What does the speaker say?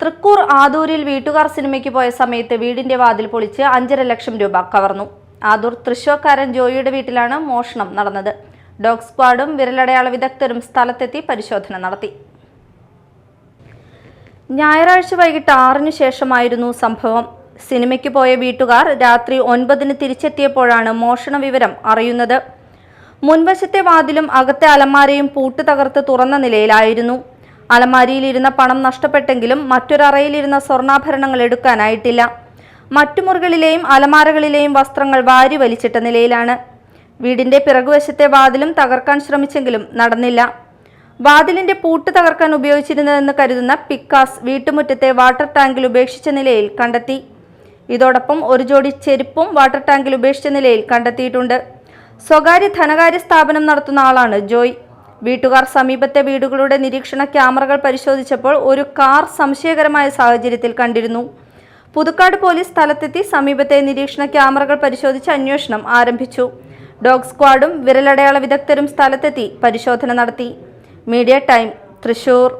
തൃക്കൂർ ആദൂരിൽ വീട്ടുകാർ സിനിമയ്ക്ക് പോയ സമയത്ത് വീടിന്റെ വാതിൽ പൊളിച്ച് അഞ്ചര ലക്ഷം രൂപ കവർന്നു. ആദൂർ തൃശൂർക്കാരൻ ജോയിയുടെ വീട്ടിലാണ് മോഷണം നടന്നത്. ഡോഗ് സ്ക്വാഡും വിരലടയാള വിദഗ്ധരും സ്ഥലത്തെത്തി പരിശോധന നടത്തി. ഞായറാഴ്ച വൈകിട്ട് ആറിനു ശേഷമായിരുന്നു സംഭവം. സിനിമയ്ക്ക് പോയ വീട്ടുകാർ രാത്രി ഒൻപതിന് തിരിച്ചെത്തിയപ്പോഴാണ് മോഷണ വിവരം അറിയുന്നത്. മുൻവശത്തെ വാതിലും അകത്തെ അലമാരയും പൂട്ട് തകർത്ത് തുറന്ന നിലയിലായിരുന്നു. അലമാരിയിലിരുന്ന പണം നഷ്ടപ്പെട്ടെങ്കിലും മറ്റൊരറയിലിരുന്ന സ്വർണാഭരണങ്ങൾ എടുക്കാനായിട്ടില്ല. മറ്റു മുറികളിലെയും അലമാരകളിലെയും വസ്ത്രങ്ങൾ വാരി വലിച്ചിട്ട നിലയിലാണ്. വീടിന്റെ പിറകുവശത്തെ വാതിലും തകർക്കാൻ ശ്രമിച്ചെങ്കിലും നടന്നില്ല. വാതിലിന്റെ പൂട്ട് തകർക്കാൻ ഉപയോഗിച്ചിരുന്നതെന്ന് കരുതുന്ന പിക്കാസ് വീട്ടുമുറ്റത്തെ വാട്ടർ ടാങ്കിൽ ഉപേക്ഷിച്ച നിലയിൽ കണ്ടെത്തി. ഇതോടൊപ്പം ഒരു ജോഡി ചെരുപ്പും വാട്ടർ ടാങ്കിൽ ഉപേക്ഷിച്ച നിലയിൽ കണ്ടെത്തിയിട്ടുണ്ട്. സ്വകാര്യ ധനകാര്യ സ്ഥാപനം നടത്തുന്ന ആളാണ് ജോയ്. വീട്ടുകാർ സമീപത്തെ വീടുകളുടെ നിരീക്ഷണ ക്യാമറകൾ പരിശോധിച്ചപ്പോൾ ഒരു കാർ സംശയകരമായ സാഹചര്യത്തിൽ കണ്ടിരുന്നു. പുതുക്കാട് പോലീസ് സ്ഥലത്തെത്തി സമീപത്തെ നിരീക്ഷണ ക്യാമറകൾ പരിശോധിച്ച് അന്വേഷണം ആരംഭിച്ചു. ഡോഗ് സ്ക്വാഡും വിരലടയാള വിദഗ്ധരും സ്ഥലത്തെത്തി പരിശോധന നടത്തി. Media time Thrissur.